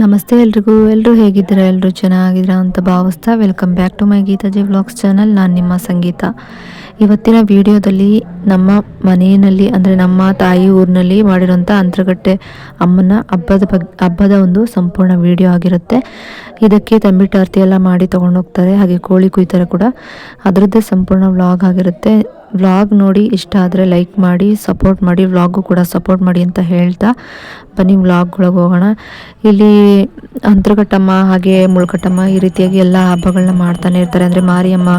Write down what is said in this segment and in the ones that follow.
ನಮಸ್ತೆ ಎಲ್ರಿಗೂ. ಎಲ್ಲರೂ ಹೇಗಿದ್ದೀರಾ? ಎಲ್ಲರೂ ಚೆನ್ನಾಗಿದ್ದೀರಾ ಅಂತ ಭಾವಿಸ್ತಾ welcome back to my Geethaji vlogs channel ನಾನು ನಿಮ್ಮ ಸಂಗೀತ. ಇವತ್ತಿನ ವಿಡಿಯೋದಲ್ಲಿ ನಮ್ಮ ಮನೆಯಲ್ಲಿ, ಅಂದರೆ ನಮ್ಮ ತಾಯಿ ಊರಿನಲ್ಲಿ ಮಾಡಿರೋಂಥ ಅಂತರಗಟ್ಟೆ ಅಮ್ಮನ ಹಬ್ಬದ ಬಗ್ಗೆ ಹಬ್ಬದ ಒಂದು ಸಂಪೂರ್ಣ ವಿಡಿಯೋ ಆಗಿರುತ್ತೆ. ಇದಕ್ಕೆ ತಂಬಿಟ್ಟು ಆರತಿ ಎಲ್ಲ ಮಾಡಿ ತೊಗೊಂಡೋಗ್ತಾರೆ ಹಾಗೆ ಕೋಳಿ ಕುಯ್ತಾರೆ ಕೂಡ. ಅದರದ್ದೇ ಸಂಪೂರ್ಣ ವ್ಲಾಗ್ ಆಗಿರುತ್ತೆ. ವ್ಲಾಗ್ ನೋಡಿ ಇಷ್ಟ ಆದರೆ ಲೈಕ್ ಮಾಡಿ, ಸಪೋರ್ಟ್ ಮಾಡಿ, ವ್ಲಾಗು ಕೂಡ ಸಪೋರ್ಟ್ ಮಾಡಿ ಅಂತ ಹೇಳ್ತಾ ಬನ್ನಿ ವ್ಲಾಗ್ಗಳಿಗೆ ಹೋಗೋಣ. ಇಲ್ಲಿ ಅಂತರಘಟ್ಟಮ್ಮ ಹಾಗೆ ಮುಳ್ಕಟ್ಟಮ್ಮ ಈ ರೀತಿಯಾಗಿ ಎಲ್ಲ ಹಬ್ಬಗಳನ್ನ ಮಾಡ್ತಾನೆ ಇರ್ತಾರೆ. ಅಂದರೆ ಮಾರಿಯಮ್ಮ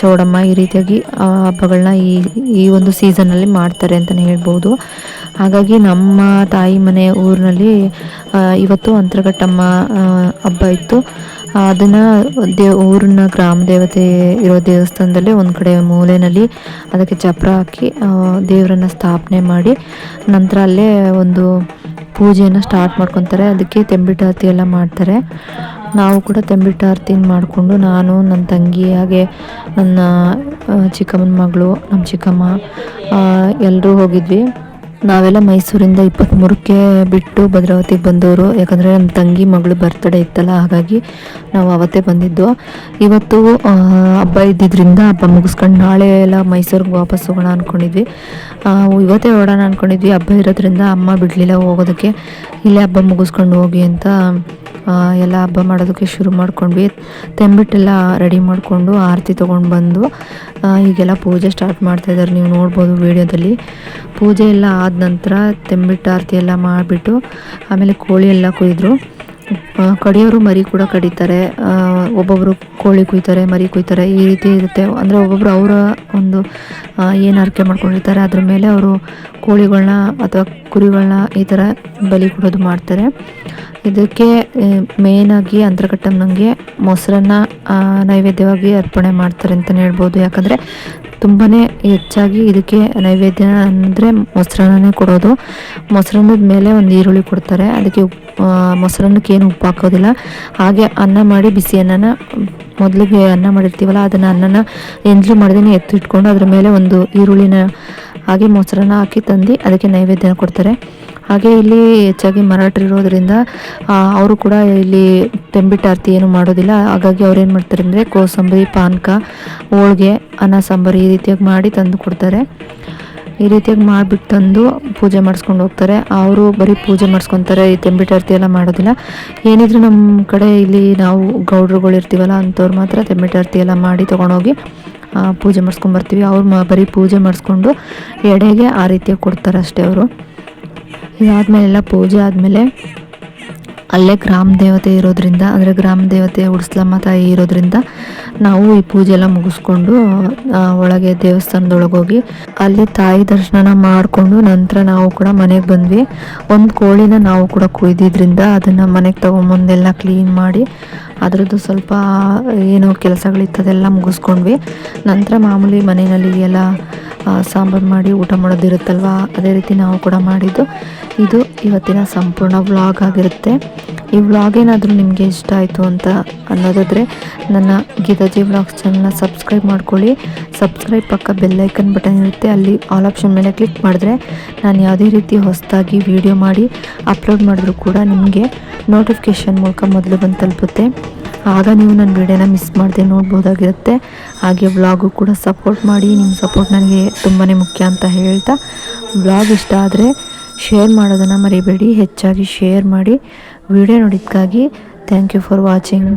ಚೌಡಮ್ಮ ಈ ರೀತಿಯಾಗಿ ಹಬ್ಬಗಳನ್ನ ಈ ಈ ಒಂದು ಸೀಸನಲ್ಲಿ ಮಾಡ್ತಾರೆ ಅಂತಲೇ ಹೇಳ್ಬೋದು. ಹಾಗಾಗಿ ನಮ್ಮ ತಾಯಿ ಮನೆ ಊರಿನಲ್ಲಿ ಇವತ್ತು ಅಂತರಘಟ್ಟಮ್ಮ ಹಬ್ಬ ಇತ್ತು. ಅದನ್ನು ದೇ, ಊರಿನ ಗ್ರಾಮ ದೇವತೆ ಇರೋ ದೇವಸ್ಥಾನದಲ್ಲಿ ಒಂದು ಕಡೆ ಮೂಲೆಯಲ್ಲಿ ಅದಕ್ಕೆ ಚಪ್ರ ಹಾಕಿ ದೇವರನ್ನು ಸ್ಥಾಪನೆ ಮಾಡಿ ನಂತರ ಅಲ್ಲೇ ಒಂದು ಪೂಜೆಯನ್ನು ಸ್ಟಾರ್ಟ್ ಮಾಡ್ಕೊತಾರೆ. ಅದಕ್ಕೆ ತೆಂಬಿಟ್ಟಾರತಿ ಎಲ್ಲ ಮಾಡ್ತಾರೆ. ನಾವು ಕೂಡ ತೆಂಬಿಟ್ಟಾರತಿನ ಮಾಡಿಕೊಂಡು ನಾನು ನನ್ನ ತಂಗಿ, ಹಾಗೆ ನನ್ನ ಚಿಕ್ಕಮ್ಮನ ಮಗಳು ನಮ್ಮ ಚಿಕ್ಕಮ್ಮ ಎಲ್ಲರೂ ಹೋಗಿದ್ವಿ. ನಾವೆಲ್ಲ ಮೈಸೂರಿಂದ ಇಪ್ಪತ್ತ್ಮೂರಕ್ಕೆ ಬಿಟ್ಟು ಭದ್ರಾವತಿಗೆ ಬಂದವರು. ಯಾಕಂದರೆ ನಮ್ಮ ತಂಗಿ, ಮಗಳು ಬರ್ತ್ಡೇ ಇತ್ತಲ್ಲ, ಹಾಗಾಗಿ ನಾವು ಅವತ್ತೇ ಬಂದಿದ್ದು. ಇವತ್ತು ಹಬ್ಬ ಇದ್ದಿದ್ದರಿಂದ ಹಬ್ಬ ಮುಗಿಸ್ಕೊಂಡು ನಾಳೆ ಎಲ್ಲ ಮೈಸೂರಿಗೆ ವಾಪಸ್ ಹೋಗೋಣ ಅಂದ್ಕೊಂಡಿದ್ವಿ ಇವತ್ತೇ ಹೊಡೋಣ ಅಂದ್ಕೊಂಡಿದ್ವಿ ಹಬ್ಬ ಇರೋದ್ರಿಂದ ಅಮ್ಮ ಬಿಡಲಿಲ್ಲ ಹೋಗೋದಕ್ಕೆ. ಇಲ್ಲೇ ಹಬ್ಬ ಮುಗಿಸ್ಕೊಂಡು ಹೋಗಿ ಅಂತ ಎಲ್ಲ ಹಬ್ಬ ಮಾಡೋದಕ್ಕೆ ಶುರು ಮಾಡ್ಕೊಂಡ್ವಿ. ತೆಂಬಿಟ್ಟೆಲ್ಲ ರೆಡಿ ಮಾಡಿಕೊಂಡು ಆರತಿ ತೊಗೊಂಡು ಬಂದು ಈಗೆಲ್ಲ ಪೂಜೆ ಸ್ಟಾರ್ಟ್ ಮಾಡ್ತಾಯಿದ್ದಾರೆ ನೀವು ನೋಡ್ಬೋದು ವೀಡಿಯೋದಲ್ಲಿ. ಪೂಜೆ ಎಲ್ಲ ಆದ ನಂತರ ತೆಂಬಿಟ್ಟು ಆರತಿ ಎಲ್ಲ ಮಾಡಿಬಿಟ್ಟು, ಆಮೇಲೆ ಕೋಳಿ ಎಲ್ಲ ಕೊಯ್ದರು. ಕಡಿಯೋರು ಮರಿ ಕೂಡ ಕಡಿತಾರೆ. ಒಬ್ಬೊಬ್ಬರು ಕೋಳಿ ಕುಯ್ತಾರೆ, ಮರಿ ಕುಯ್ತಾರೆ. ಈ ರೀತಿ ಇರುತ್ತೆ. ಅಂದರೆ ಒಬ್ಬೊಬ್ಬರು ಅವರ ಒಂದು ಏನು ಆರಕೆ ಮಾಡ್ಕೊಂಡಿರ್ತಾರೆ, ಅದ್ರ ಮೇಲೆ ಅವರು ಕೋಳಿಗಳನ್ನ ಅಥವಾ ಕುರಿಗಳನ್ನ ಈ ಥರ ಬಲಿ ಕೊಡೋದು ಮಾಡ್ತಾರೆ. ಇದಕ್ಕೆ ಮೇಯ್ನಾಗಿ ಅಂತರಘಟ್ಟಮ್ಮನಿಗೆ ಮೊಸರನ್ನ ನೈವೇದ್ಯವಾಗಿ ಅರ್ಪಣೆ ಮಾಡ್ತಾರೆ ಅಂತಲೇ ಹೇಳ್ಬೋದು. ಯಾಕಂದರೆ ತುಂಬಾ ಹೆಚ್ಚಾಗಿ ಇದಕ್ಕೆ ನೈವೇದ್ಯ ಅಂದರೆ ಮೊಸರನ್ನೇ ಕೊಡೋದು. ಮೊಸರನ್ನದ ಮೇಲೆ ಒಂದು ಈರುಳ್ಳಿ ಕೊಡ್ತಾರೆ. ಅದಕ್ಕೆ ಮೊಸರನ್ನಕ್ಕೆ ಏನು ಉಪ್ಪು ಹಾಕೋದಿಲ್ಲ. ಹಾಗೆ ಅನ್ನ ಮಾಡಿ ಬಿಸಿ ಅನ್ನನ, ಮೊದಲಿಗೆ ಅನ್ನ ಮಾಡಿರ್ತೀವಲ್ಲ, ಅದನ್ನು ಅನ್ನನ ಎಂಜಲು ಮಾಡಿದ್ರೆ ಎತ್ತಿಟ್ಕೊಂಡು ಅದ್ರ ಮೇಲೆ ಒಂದು ಈರುಳ್ಳಿನ ಹಾಗೆ ಮೊಸರನ್ನ ಹಾಕಿ ತಂದು ಅದಕ್ಕೆ ನೈವೇದ್ಯನ ಕೊಡ್ತಾರೆ. ಹಾಗೆ ಇಲ್ಲಿ ಹೆಚ್ಚಾಗಿ ಮರಾಠರು ಇರೋದ್ರಿಂದ ಅವರು ಕೂಡ ಇಲ್ಲಿ ತೆಂಬಿಟ್ಟಾರ್ತಿ ಏನು ಮಾಡೋದಿಲ್ಲ. ಹಾಗಾಗಿ ಅವ್ರು ಏನು ಮಾಡ್ತಾರೆ ಅಂದರೆ ಕೋಸಂಬರಿ, ಪಾನಕ, ಹೋಳಿಗೆ, ಅನ್ನ, ಸಾಂಬಾರು ಈ ರೀತಿಯಾಗಿ ಮಾಡಿ ತಂದು ಕೊಡ್ತಾರೆ. ಈ ರೀತಿಯಾಗಿ ಮಾಡಿಬಿಟ್ಟು ತಂದು ಪೂಜೆ ಮಾಡಿಸ್ಕೊಂಡು ಹೋಗ್ತಾರೆ. ಅವರು ಬರೀ ಪೂಜೆ ಮಾಡಿಸ್ಕೊತಾರೆ, ಈ ತೆಂಬಿಟಾರ್ತಿ ಎಲ್ಲ ಮಾಡೋದಿಲ್ಲ. ಏನಿದ್ರು ನಮ್ಮ ಕಡೆ ಇಲ್ಲಿ ನಾವು ಗೌಡ್ರುಗಳು ಇರ್ತೀವಲ್ಲ ಅಂಥವ್ರು ಮಾತ್ರ ತೆಂಬಿಟಾರ್ತಿ ಎಲ್ಲ ಮಾಡಿ ತೊಗೊಂಡೋಗಿ ಪೂಜೆ ಮಾಡಿಸ್ಕೊಂಬರ್ತೀವಿ ಅವ್ರು ಬರೀ ಪೂಜೆ ಮಾಡಿಸ್ಕೊಂಡು ಎಡೆಗೆ ಆ ರೀತಿಯಾಗಿ ಕೊಡ್ತಾರೆ ಅಷ್ಟೇ ಅವರು. ಇದಾದಮೇಲೆ ಎಲ್ಲ ಪೂಜೆ ಆದಮೇಲೆ ಅಲ್ಲೇ ಗ್ರಾಮ ದೇವತೆ ಇರೋದ್ರಿಂದ, ಅಂದರೆ ಗ್ರಾಮ ದೇವತೆ ಉಡ್ಸ್ಲಮ್ಮ ತಾಯಿ ಇರೋದ್ರಿಂದ ನಾವು ಈ ಪೂಜೆ ಎಲ್ಲ ಮುಗಿಸ್ಕೊಂಡು ಒಳಗೆ ದೇವಸ್ಥಾನದೊಳಗೆ ಹೋಗಿ ಅಲ್ಲಿ ತಾಯಿ ದರ್ಶನ ಮಾಡಿಕೊಂಡು ನಂತರ ನಾವು ಕೂಡ ಮನೆಗೆ ಬಂದ್ವಿ. ಒಂದು ಕೋಳಿನ ನಾವು ಕೂಡ ಕುಯ್ದಿದ್ರಿಂದ ಅದನ್ನು ಮನೆಗೆ ತೊಗೊಂಬಂದೆಲ್ಲ ಕ್ಲೀನ್ ಮಾಡಿ ಅದರದ್ದು ಸ್ವಲ್ಪ ಏನೋ ಕೆಲಸಗಳಿತ್ತದೆಲ್ಲ ಮುಗಿಸ್ಕೊಂಡ್ವಿ. ನಂತರ ಮಾಮೂಲಿ ಮನೆಯಲ್ಲಿ ಎಲ್ಲ ಸಾಂಬಾರು ಮಾಡಿ ಊಟ ಮಾಡೋದಿರುತ್ತಲ್ವ? ಅದೇ ರೀತಿ ನಾವು ಕೂಡ ಮಾಡಿದ್ದು. ಇದು ಇವತ್ತಿನ ಸಂಪೂರ್ಣ ವ್ಲಾಗ್ ಆಗಿರುತ್ತೆ. ಈ ವ್ಲಾಗ್ ಏನಾದರೂ ನಿಮಗೆ ಇಷ್ಟ ಆಯಿತು ಅಂತ ಅನ್ನೋದಾದರೆ ನನ್ನ ಗೀತಾಜಿ ವ್ಲಾಗ್ಸ್ ಚಾನಲ್ನ ಸಬ್ಸ್ಕ್ರೈಬ್ ಮಾಡ್ಕೊಳ್ಳಿ. ಸಬ್ಸ್ಕ್ರೈಬ್ ಪಕ್ಕ ಬೆಲ್ಲೈಕನ್ ಬಟನ್ ಇರುತ್ತೆ. ಅಲ್ಲಿ ಆಲ್ ಆಪ್ಷನ್ ಮೇಲೆ ಕ್ಲಿಕ್ ಮಾಡಿದ್ರೆ ನಾನು ಯಾವುದೇ ರೀತಿ ಹೊಸದಾಗಿ ವಿಡಿಯೋ ಮಾಡಿ ಅಪ್ಲೋಡ್ ಮಾಡಿದ್ರು ಕೂಡ ನಿಮಗೆ ನೋಟಿಫಿಕೇಷನ್ ಮೂಲಕ ಮೊದಲು ಬಂದು ತಲುಪುತ್ತೆ. ಆಗ ನೀವು ನನ್ನ ವಿಡಿಯೋನ ಮಿಸ್ ಮಾಡದೆ ನೋಡ್ಬೋದಾಗಿರುತ್ತೆ. ಹಾಗೆ ವ್ಲಾಗು ಕೂಡ ಸಪೋರ್ಟ್ ಮಾಡಿ ನಿಮ್ಮ ಸಪೋರ್ಟ್ ನನಗೆ ತುಂಬಾ ಮುಖ್ಯ ಅಂತ ಹೇಳ್ತಾ. ವ್ಲಾಗ್ ಇಷ್ಟ ಆದರೆ ಶೇರ್ ಮಾಡೋದನ್ನು ಮರಿಬೇಡಿ, ಹೆಚ್ಚಾಗಿ ಶೇರ್ ಮಾಡಿ. ವಿಡಿಯೋ ನೋಡಿದ್ದಕ್ಕಾಗಿ ಥ್ಯಾಂಕ್ ಯು ಫಾರ್ ವಾಚಿಂಗ್